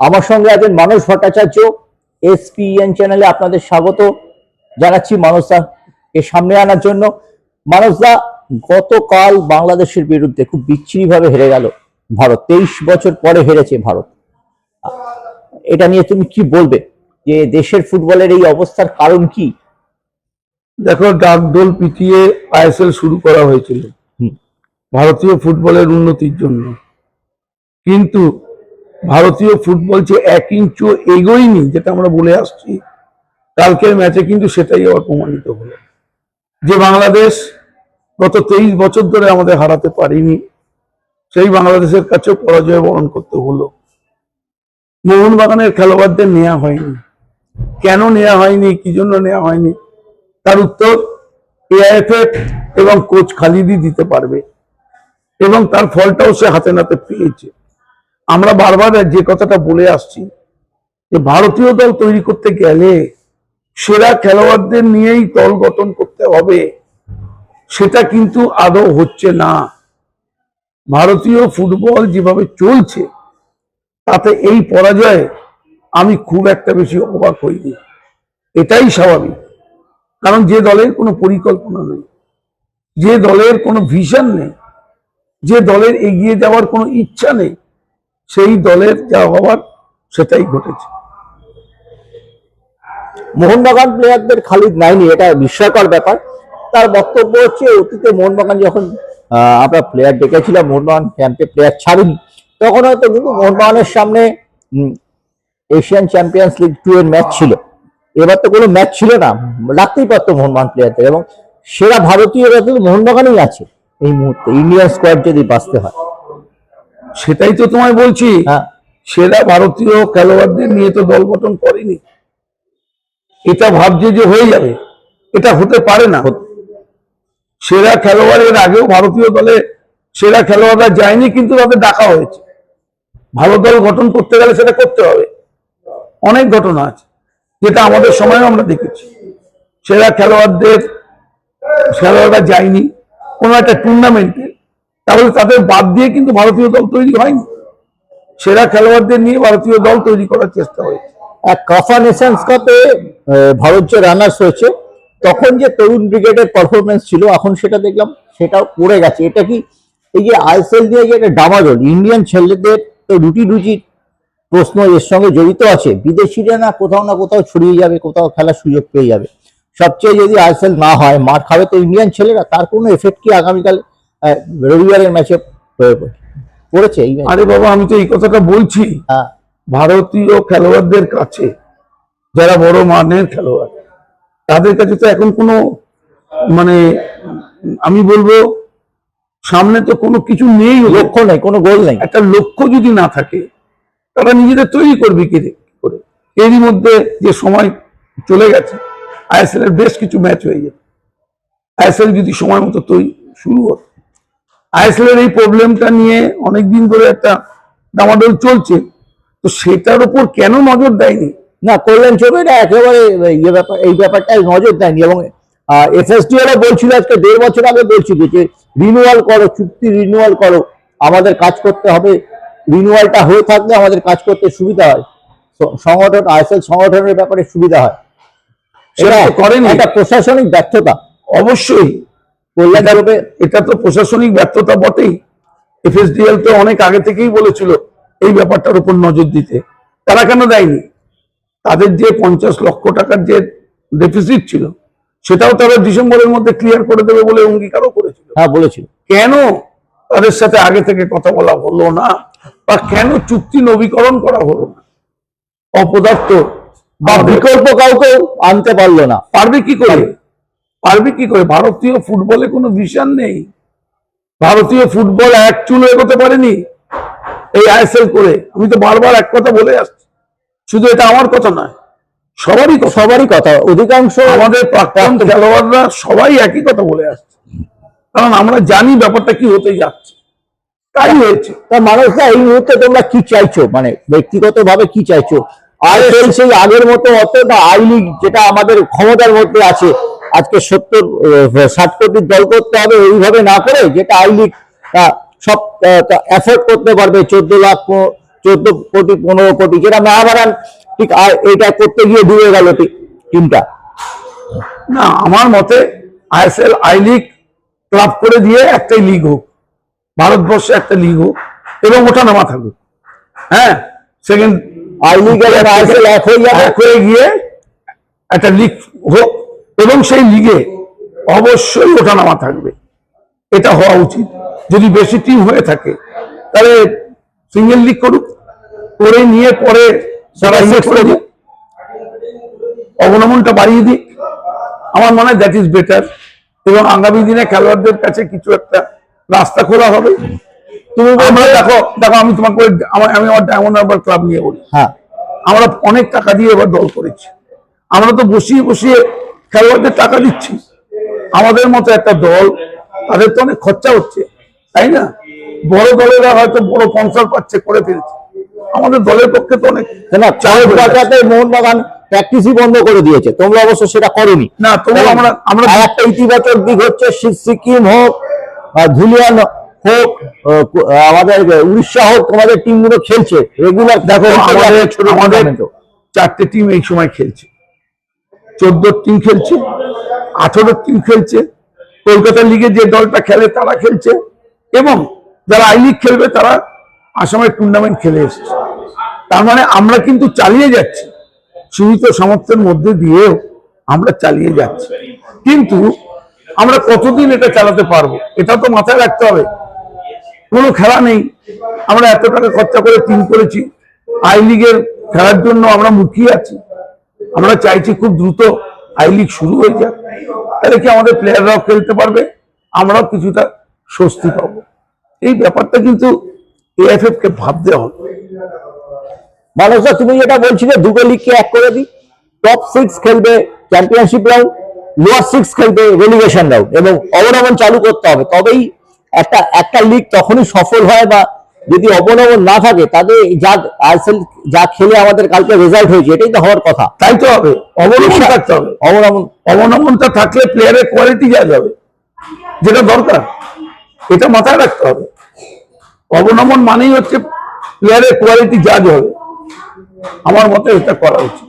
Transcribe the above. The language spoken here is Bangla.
আমার সঙ্গে আছেন মানস ভট্টাচার্য এসপিএন চ্যানেলে আপনাদের স্বাগত জানাচ্ছি মানসদা কে সামনে আনার জন্য। মানসদা গতকাল বাংলাদেশের বিরুদ্ধে খুব বিচ্ছিরি ভাবে হেরে গেল ভারত তেইশ বছর পরে হেরেছে ভারত। এটা নিয়ে তুমি কি বলবে? যে দেশের ফুটবলের এই অবস্থার কারণ কি? দেখো ডাকডোল পিটিয়ে আইএসএল শুরু করা হয়েছিল। ভারতীয় ফুটবলের উন্নতির জন্য। কিন্তু ভারতীয় ফুটবল যে এক ইঞ্চও এগোয়নি, যেটা আমরা বলে আসছি, কালকের ম্যাচে কিন্তু সেটাই আবার প্রমাণিত হলো। যে বাংলাদেশ গত তেইশ বছর ধরে আমাদের হারাতে পারিনি, সেই বাংলাদেশের কাছেও পরাজয় বরণ করতে হলো। মোহনবাগানের খেলোয়াড়দের নেওয়া হয়নি। কেন নেওয়া হয়নি, কি জন্য নেওয়া হয়নি? তার উত্তর এআইএফএফ এবং কোচ খালিদি দিতে পারবে। এবং তার ফলটাও সে হাতে নাতে পেয়েছে। আমরা বারবার যে কথাটা বলে আসছি, যে ভারতীয় দল তৈরি করতে গেলে সেরা খেলোয়াড়দের নিয়েই দল গঠন করতে হবে, সেটা কিন্তু আদৌ হচ্ছে না। ভারতীয় ফুটবল যেভাবে চলছে, তাতে এই পরাজয়ে আমি খুব একটা বেশি অবাক হইনি। এটাই স্বাভাবিক, কারণ যে দলের কোনো পরিকল্পনা নেই, যে দলের কোনো ভিশন নেই, যে দলের এগিয়ে যাওয়ার কোনো ইচ্ছা নেই সেই দলের যা হওয়ার সেটাই ঘটেছে। মোহনবাগান প্লেয়ারদের খালিদ নাইনি, এটা বিস্ময়কর ব্যাপার। তার বক্তব্য হচ্ছে, অতীতে মোহনবাগান যখন আমরা প্লেয়ার ডেকেছিলাম, মোহনবাগান ক্যাম্পে প্লেয়ার ছাড়িনি, তখন হয়তো কিন্তু মোহনবাগানের সামনে এশিয়ান চ্যাম্পিয়ন্স লিগ টু এর ম্যাচ ছিল। এবার তো কোনো ম্যাচ ছিল না, রাখতেই পারতো মোহনবাগান প্লেয়ারদের এবং সেরা ভারতীয়রা তো মোহনবাগানেই আছে এই মুহূর্তে ইন্ডিয়ান স্কোয়াড যদি বাঁচতে হয়। সেটাই তো তোমায় বলছি। হ্যাঁ। সেরা ভারতীয় খেলোয়াড়দের নিয়ে তো দল গঠন করেনি। এটা ভাবছে যে হয়ে যাবে। এটা হতে পারে না। সেরা খেলোয়াড়ের আগেও ভারতীয় দলে সেরা খেলোয়াড়রা যায়নি কিন্তু তাদের ডাকা হয়েছে। ভালো দল গঠন করতে গেলে সেটা করতে হবে। অনেক ঘটনা আছে যেটা আমাদের সময়ও আমরা দেখেছি। সেরা খেলোয়াড়দের খেলোয়াড়রা যায়নি। কোনো একটা টুর্নামেন্টে তাহলে তাদের বাদ দিয়ে কিন্তু ভারতীয় দল তৈরি হয়নি। সেরা খেলোয়াড়দের নিয়ে ভারতীয় দল তৈরি করার চেষ্টা হয়েছে। আর কাফা নেশনস কাপে ভারত যে রানার্স হয়েছে, তখন যে তরুণ ব্রিগেডের পারফরমেন্স ছিল, এখন সেটা দেখলাম, সেটাও পড়ে গেছে। এটা কি এই যে আইএসএল নিয়ে যে একটা ডামাডোল ইন্ডিয়ান ছেলেদের তো রুটি রুজির প্রশ্ন এর সঙ্গে জড়িত আছে। বিদেশিরা না কোথাও না কোথাও ছড়িয়ে যাবে, কোথাও খেলার সুযোগ পেয়ে যাবে। সবচেয়ে যদি আইএসএল না হয়, মার খাবে তো ইন্ডিয়ান ছেলেরা, তার কোনো এফেক্ট কি আগামীকাল রবিবারের ম্যাচে পড়েছে আরে বাবা আমি তো এই কথাটা বলছি। হ্যাঁ। ভারতীয় খেলোয়াড়দের কাছে যারা বড় মানের খেলোয়াড় তাদের কাছে তো এখন কোনো মানে আমি বলব সামনে তো কোনো কিছু নেই। লক্ষ্য নেই কোনো গোল নেই। একটা লক্ষ্য যদি না থাকে তারা নিজেদের তৈরি করবে কি করে। এরই মধ্যে যে সময় চলে গেছে আইএসএল এর বেশ কিছু ম্যাচ হয়ে গেছে। আইএসএল যদি সময় মতো তৈরি শুরু হতো। আইএসএল এর এই প্রবলেমটা নিয়ে অনেকদিন ধরে একটা ডামাডোল চলছে। তো সেটার উপর কেন নজর দেয়নি? না কল্যাণ চৌধুরী একেবারে ইয়ে ব্যাপার এই ব্যাপারটাই নজর দেয়নি এবং এফএসডিএল বলছিল আজকে দেড় বছর আগে বলছিল যে রিনিউয়াল করো চুক্তি রিনিউয়াল করো আমাদের কাজ করতে হবে রিনিউয়ালটা হয়ে থাকলে আমাদের কাজ করতে সুবিধা হয়। সংগঠন আইএসএল সংগঠনের ব্যাপারে সুবিধা হয়। সেটা করেনি। একটা প্রশাসনিক ব্যর্থতা। অবশ্যই। কল্যাণ চৌবে এটা তো প্রশাসনিক ব্যর্থতা বটেই। এফএসডিএল তো অনেক আগে থেকেই বলেছিল এই ব্যাপারটার উপর নজর দিতে। তারা কেন দেয়নি? তাদের যে পঞ্চাশ লক্ষ টাকার যে ডেফিসিট ছিল সেটাও তারা ডিসেম্বরের মধ্যে ক্লিয়ার করে দেবে বলে অঙ্গীকারও করেছিল। হ্যাঁ বলেছিল। কেন তাদের সাথে আগে থেকে কথা বলা হলো না? বা কেন চুক্তি নবীকরণ করা হলো না? অপদার্থ বা বা বিকল্প কাউকে আনতে পারল না। পারবে কি করে? পারবে কি করে? ভারতীয় ফুটবলে কোনো ভিশন নেই। ভারতীয় ফুটবল এক চুলো এগোতে পারেনি এই আইএসএল করে। আমি তো বারবার এক কথা বলে আসছি। শুধু এটা আমার কথা নয় সবারই সবারই কথা। অধিকাংশ আমাদের প্রাক্তন খেলোয়াড়রা সবাই একই কথা বলে আসছে। কারণ আমরা জানি ব্যাপারটা কি হতে যাচ্ছে। তাই হয়েছে। তা মানুষরা এই মুহূর্তে তোমরা কি চাইছো? মানে ব্যক্তিগত ভাবে কি চাইছো? আর সেই আগের মতো অতটা আই লিগ যেটা আমাদের ক্ষমতার মধ্যে আছে আজকে সত্তর ষাট কোটি দল করতে হবে ওইভাবে না করে যেটা আই লিগ সব এফোর্ড করতে পারবে চোদ্দ লাখ চোদ্দ কোটি পনেরো কোটি যেটা মহাবারান ঠিক এটা করতে গিয়ে ডুবে গেল টিমটা। না আমার মতে আইএসএল আই লিগ ক্লাব করে দিয়ে একটাই লিগ হোক ভারতবর্ষে একটা লিগ হোক এবং ওটা নামা থাকুক হ্যাঁ? সেকেন্ড আই লিগ এক হয়ে গিয়ে একটা লিগ হোক এবং সেই লিগে অবশ্যই ওঠা নামা থাকবে। এটা হওয়া উচিত। যদি বেশি টিম হয়ে থাকে তাহলে সিঙ্গেল লিগ করুক করে নিয়ে পরে সারা করে দিক। অবনমনটা বাড়িয়ে দিক। আমার মনে হয় দ্যাট ইজ বেটার এবং আগামী দিনে খেলোয়াড়দের কাছে কিছু একটা রাস্তা খোলা হবে। তুমি আমরা দেখো দেখো আমি তোমাকে আমার- আমি আমার ডায়মন্ড হারবার ক্লাব নিয়ে বলি। হ্যাঁ। আমরা অনেক টাকা দিয়ে এবার দল করেছি। আমরা তো বসিয়ে বসিয়ে খেলোয়াড়দের টাকা দিচ্ছি। আমাদের মতো একটা দল তাদের তো অনেক খরচা হচ্ছে তাই না? বড় দলেরা হয়তো বড় স্পন্সর পাচ্ছে করে ফেলছে। আমাদের দলের পক্ষে তো অনেক না মোহনবাগান প্র্যাকটিসই বন্ধ করে দিয়েছে। তোমরা অবশ্য সেটা করোনি। না তোমরা আমরা আমরা একটা ইতিবাচক দিক হচ্ছে সিকিম হোক ধুলিয়ান হোক আমাদের উড়িষ্যা হোক তোমাদের টিমগুলো খেলছে। রেগুলার দেখো আমাদের চারটে টিম এই সময় খেলছে। চোদ্দ টিম খেলছে, আঠারো টিম খেলছে, কলকাতা লিগে যে দলটা খেলে তারা খেলছে এবং যারা আই লিগ খেলবে তারা আসামের টুর্নামেন্ট খেলে এসেছে। তার মানে আমরা কিন্তু চালিয়ে যাচ্ছি। সীমিত সামর্থ্যের মধ্যে দিয়েও আমরা চালিয়ে যাচ্ছি। কিন্তু আমরা কতদিন এটা চালাতে পারব? এটা তো মাথায় রাখতে হবে। কোনো খেলা নেই। আমরা এত টাকা খরচা করে টিম করেছি। আই লিগের খেলার জন্য আমরা মুখিয়ে আছি। আমরা চাইছি খুব দ্রুত আই লিগ শুরু হয়ে যাক। তাহলে কি আমাদের প্লেয়াররাও খেলতে পারবে? আমরাও কিছুটা স্বস্তি পাবো। এই ব্যাপারটা কিন্তু এএফএফ কে ভাবতে হবে। মানুষরা তুমি যেটা বলছিলে, দুটো লিগকে এক করে দিই টপ সিক্স খেলবে চ্যাম্পিয়নশিপ রাউন্ড লোয়ার সিক্স খেলবে রেলিগেশন রাউন্ড এবং অবনমন চালু করতে হবে। তবেই একটা একটা লিগ তখনই সফল হয় বা যদি অবনমন না থাকে তাদের যা আইসেল যা খেলে আমাদের কালকে রেজাল্ট হয়েছে এটাই তো হওয়ার কথা। তাই তো হবে। অবনমন থাকতে হবে। অবনমন। অবনমনটা থাকলে প্লেয়ারের কোয়ালিটি যা যাবে যেটা দরকার এটা মাথায় রাখতে হবে। অবনমন মানেই হচ্ছে প্লেয়ারের কোয়ালিটি যা হবে আমার মতে এটা করা উচিত।